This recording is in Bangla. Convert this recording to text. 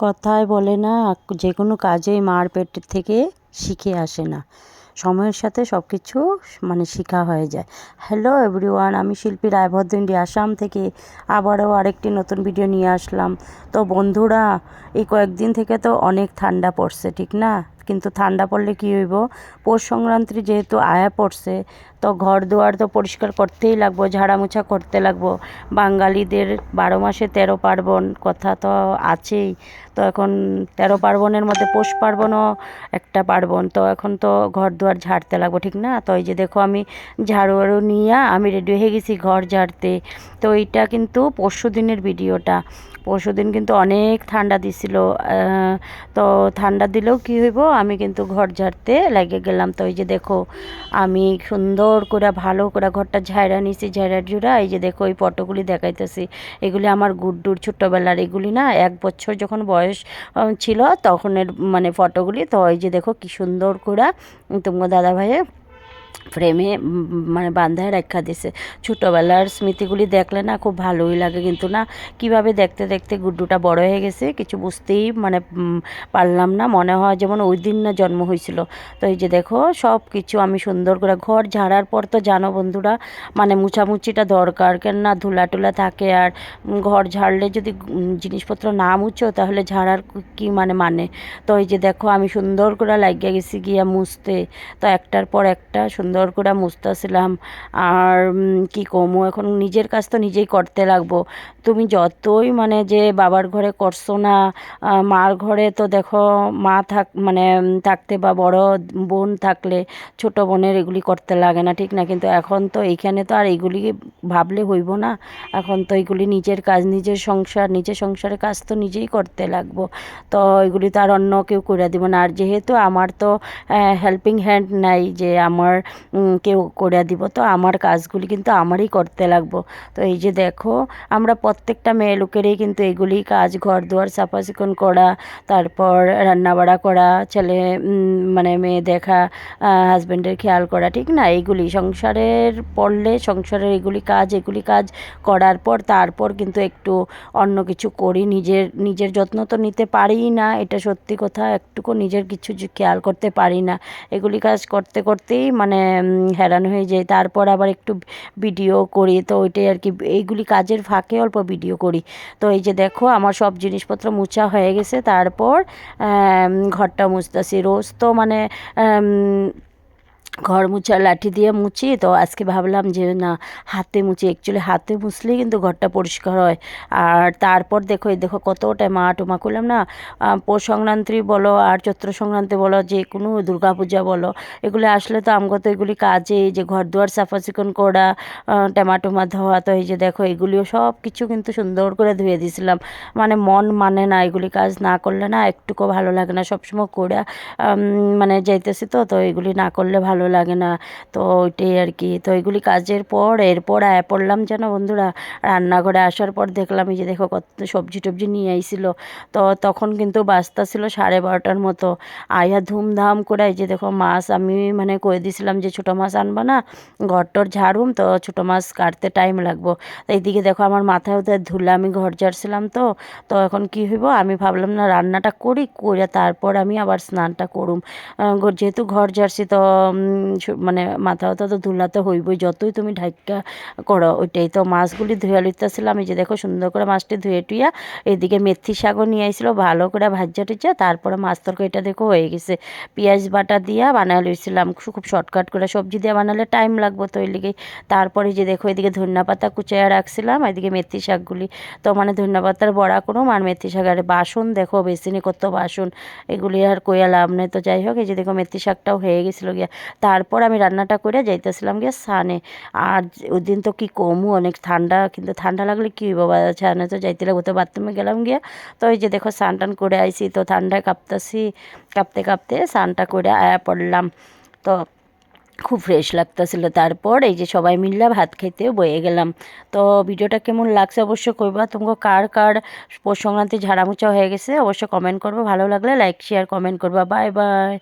কথায় বলে না যে কোনো কাজেই মার পেট থেকে শিখে আসে না। সময়ের সাথে সব কিছু মানে শেখা হয়ে যায়। হ্যালো এভরিওয়ান আমি শিল্পী রায়ভদ্র ইন্ডিয়া, আসাম থেকে আবারও আরেকটি নতুন ভিডিও নিয়ে আসলাম। তো বন্ধুরা, এই কয়েকদিন থেকে তো অনেক ঠান্ডা পড়ছে, ঠিক না? কিন্তু ঠান্ডা পড়লে কী হইব? পৌষ সংক্রান্তি যেহেতু আয়া পড়ছে, তো ঘর দুয়ার তো পরিষ্কার করতেই লাগবো, ঝাড়ামোছা করতে লাগবো। বাঙালিদের বারো মাসে তেরো পার্বণ, কথা তো আছেই। তো এখন তেরো পার্বণের মধ্যে পৌষ পার্বণও একটা পার্বণ, তো এখন তো ঘর দুয়ার ঝাড়তে লাগবো, ঠিক না? তো এই যে দেখো আমি ঝাড়ু আরও নিয়ে আমি রেডি হয়ে গেছি ঘর ঝাড়তে। তো এইটা কিন্তু পরশু দিনের ভিডিওটা পরশু দিন কিন্তু অনেক ঠান্ডা দিছিল তো ঠান্ডা দিলেও কী হইব? আমি কিন্তু ঘর ঝাড়তে লাগে গেলাম। তো এই যে দেখো, আমি সুন্দর করে, ভালো করে ঘরটা ঝাড়া নিছি ঝাড়া ঝুড়া এই যে দেখো, এই ফটোগুলি দেখাইতেছি। এগুলি আমার গুড্ডুর ছোট্টবেলার, এগুলি না এক বছর যখন বয়স ছিল তখনের মানে ফটোগুলি তো এই যে দেখো, কি সুন্দর করে, তোমার দাদা ভাইয়ের ফ্রেমে মানে বান্ধায় রাখা দিছে ছোটোবেলার স্মৃতিগুলি দেখলে না খুব ভালোই লাগে, কিন্তু না কীভাবে দেখতে দেখতে গুড্ডুটা বড় হয়ে গেছে কিছু বুঝতেই মানে পারলাম না। মনে হয় যেমন ওই দিন না জন্ম হয়েছিল। তো এই যে দেখো সব কিছু আমি সুন্দর করে, ঘর ঝাড়ার পর তো জানো বন্ধুরা মানে মুছামুছিটা দরকার। কেন না ধুলা টুলা থাকে আর ঘর ঝাড়লে যদি জিনিসপত্র না মুছো তাহলে ঝাড়ার কি মানে মানে? তো এই যে দেখো, আমি সুন্দর করে লাগিয়ে গেছি গিয়া মুছতে। তো একটার পর একটা সুন্দর করে মুছতেছিলাম। আর কি কমু, এখন নিজের কাজ তো নিজেই করতে লাগবো। তুমি যতই মানে যে বাবার ঘরে করছ না মার ঘরে তো দেখো মা থাক মানে থাকতে বা বড় বোন থাকলে ছোট বোনের এগুলি করতে লাগে না, ঠিক না? কিন্তু এখন তো এইখানে তো আর এগুলি ভাবলে হইব না। এখন তো এগুলি নিজের কাজ, নিজের সংসার, নিজের সংসারের কাজ তো নিজেই করতে লাগবো। তো এগুলি তো আর অন্য কেউ করে দিব না। আর যেহেতু আমার তো হেল্পিং হ্যান্ড নাই, যে আমার কেউ করে দিব। তো আমার কাজগুলি কিন্তু আমারই করতে লাগবো। তো এই যে দেখো, আমরা প্রত্যেকটা মেয়ে লোকেরই কিন্তু এগুলি কাজ, ঘর দুয়ার সাফা চিকন করা, তারপর রান্নাবাড়া করা, ছেলে মানে মেয়ে দেখা হাজব্যান্ডের খেয়াল করা, ঠিক না? এইগুলি সংসারের পড়লে, সংসারের এগুলি কাজ এগুলি কাজ করার পর তারপর কিন্তু একটু অন্য কিছু করি। নিজের নিজের যত্ন তো নিতে পারি না, এটা সত্যি কথা, একটুকু নিজের কিছু খেয়াল করতে পারি না। এগুলি কাজ করতে, করতেই মানে হ্যারান হয়ে যাই। তারপর আবার একটু ভিডিও করি। তো ওইটাই আর কি। এইগুলি কাজের ফাঁকে অল্প ভিডিও করি। তো এই যে দেখো, আমার সব জিনিসপত্র মুছা হয়ে গেছে। তারপর ঘরটা মুছতেছি। রোজ তো মানে ঘর মুছা, লাঠি দিয়ে মুছি, তো আজকে ভাবলাম যে না, হাতে মুছি অ্যাকচুয়ালি হাতে মুছলেই কিন্তু ঘরটা পরিষ্কার হয়। আর তারপর দেখো, এই দেখো কতটা মা টুমা করলাম না পৌষ সংক্রান্তি বলো, আর চৈত্র সংক্রান্তি বলো, যে কোনো দুর্গা পূজা বলো, এগুলি আসলে তো আমগত এগুলি কাজে যে ঘর দুয়ার সাফা চিকন করা টেমাটোমা ধোয়া, তো এই যে দেখো, এগুলিও সব কিছু কিন্তু সুন্দর করে ধুয়ে দিয়েছিলাম মানে মন মানে না, এগুলি কাজ না করলে না, একটুকু ভালো লাগে না, সবসময় করে মানে যাইতেছি তো তো এগুলি না করলে ভালো লাগে না। তো ওইটাই আর কি তো এগুলি কাজের পর, এরপর আয় পড়লাম যেন বন্ধুরা, রান্নাঘরে আসার পর দেখলাম এই যে দেখো কত সবজি টবজি নিয়ে আইছিল। তো তখন কিন্তু বাস্তা ছিল সাড়ে বারোটার মতো। আয়া ধুমধাম করে এই যে দেখো মাছ আমি মানে কয়ে দিয়েছিলাম যে ছোটো মাছ আনবা না ঘরটর ঝাড়ুম তো ছোটো মাছ কাটতে টাইম লাগবো। এইদিকে দেখো আমার মাথায় ওদের ধুলে, আমি ঘর ঝাড়ছিলাম তো। তো এখন কি হইব? আমি ভাবলাম না রান্নাটা করি করে তারপর আমি আবার স্নানটা করুম। যেহেতু ঘর ঝাড়ছি তো মানে মাথা ব্যথা তো ধুলাতে হইবই। যতই তুমি ঢাকা করো, ওইটাই। তো মাছগুলি ধুয়ে লইতেছিলাম এই যে দেখো সুন্দর করে মাছটি ধুয়ে টুইয়া এদিকে মেথি শাকও নিয়ে আইছিলো, ভালো করে ভাজা টিজা, তারপরে মাছ তরকারিটা দেখো হয়ে গেছে। পেঁয়াজ বাটা দিয়া বানায় লইছিলাম খুব শর্টকাট করে সবজি দিয়ে বানালে টাইম লাগবো তো লিগেই তারপরে যে দেখো এদিকে ধনিয়া পাতা কুচাইয়া রাখছিলাম, এদিকে মেথি শাকগুলি। তো মানে ধনিয়া পাতার বড়া করুম আর মেথি শাক, আর বাসন দেখো বেসিনে কত বাসন, এগুলি আর কইয়া লাভ নেই। তো যাই হোক, এই যে দেখো মেথি শাকটাও হয়ে গেছিল গিয়া। তারপর আমি রান্নাটা করে যাইতেছিলাম গিয়ে সানে। আর ওই দিন তো কি কমু, অনেক ঠান্ডা, কিন্তু ঠান্ডা লাগলে কী বাবা? সানে তো যাইতে লাগবো। তো বাথরুমে গেলাম গিয়া, তো ওই যে দেখো স্নান টান করে আইসি তো ঠান্ডায় কাঁপতেছি, কাঁপতে কাঁপতে স্নানটা করে আয়া পড়লাম। তো খুব ফ্রেশ লাগতেছিল। তারপর এই যে সবাই মিললে ভাত খেতে বয়ে গেলাম। তো ভিডিওটা কেমন লাগছে অবশ্যই করবা তোমাকে কার কার পৌষ সংক্রান্তি ঝাড়ামুচা হয়ে গেছে অবশ্য কমেন্ট করব। ভালো লাগলে লাইক শেয়ার কমেন্ট করবা। Bye bye